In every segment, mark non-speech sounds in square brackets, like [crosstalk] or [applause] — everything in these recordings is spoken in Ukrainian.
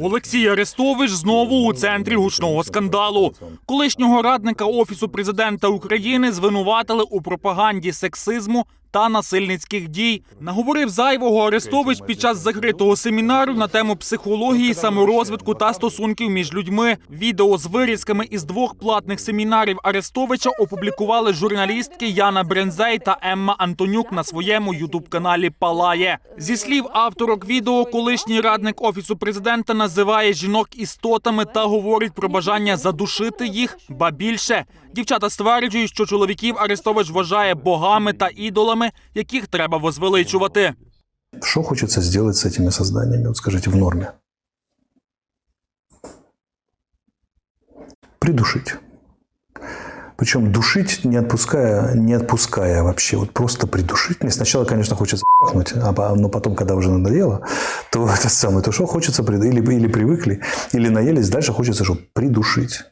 Олексій Арестович знову у центрі гучного скандалу. Колишнього радника офісу президента України звинуватили у пропаганді сексизму та насильницьких дій. Наговорив зайвого Арестович під час закритого семінару на тему психології, саморозвитку та стосунків між людьми. Відео з вирізками із двох платних семінарів Арестовича опублікували журналістки Яна Брензей та Емма Антонюк на своєму ютуб-каналі Палає. Зі слів авторок відео, колишній радник офісу президента називає жінок істотами та говорить про бажання задушити їх. Ба більше дівчата стверджують, що чоловіків Арестович вважає богами та ідолами, яких треба возвеличувати. Что хочется сделать с этими созданиями, вот скажите, в норме? Придушить. Причем душить, не отпуская, не отпуская вообще, вот просто придушить. Мне сначала, конечно, хочется пахнуть, а по- но потом, когда уже надоело, то [laughs] это самое, то что хочется, прид- или, или привыкли, или наелись, дальше хочется, чтобы придушить.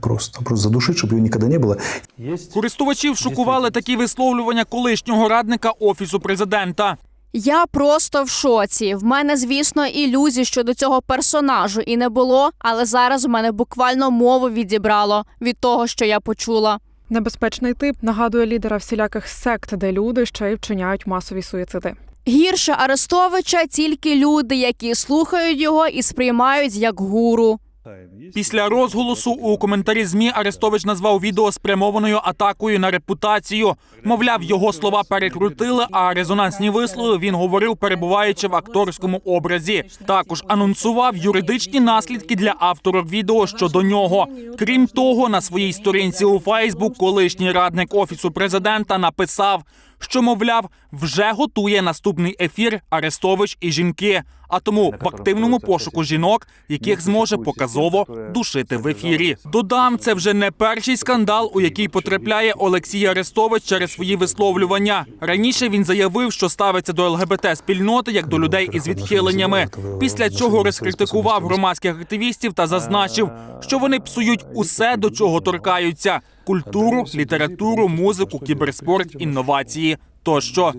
Просто, просто задушить, чтобы его никогда не было. Користувачів шокували такі висловлювання колишнього радника офісу президента. Я просто в шоці. В мене, звісно, ілюзій щодо цього персонажу і не було, але зараз у мене буквально мову відібрало від того, що я почула. Небезпечний тип нагадує лідера всіляких сект, де люди ще й вчиняють масові суїциди. Гірше Арестовича тільки люди, які слухають його і сприймають як гуру. Після розголосу у коментарі змі Арестович назвав відео спрямованою атакою на репутацію. Мовляв, його слова перекрутили, а резонансні вислови він говорив, перебуваючи в акторському образі. Також анонсував юридичні наслідки для авторок відео щодо нього. Крім того, на своїй сторінці у Фейсбук колишній радник офісу президента написав, що мовляв вже готує наступний ефір Арестович і жінки. А тому в активному пошуку жінок, яких зможе показово душити в ефірі. Додам, це вже не перший скандал, у який потрапляє Олексій Арестович через свої висловлювання. Раніше він заявив, що ставиться до ЛГБТ спільноти як до людей із відхиленнями. Після чого розкритикував громадських активістів та зазначив, що вони псують усе, до чого торкаються: культуру, літературу, музику, кіберспорт, інновації тощо.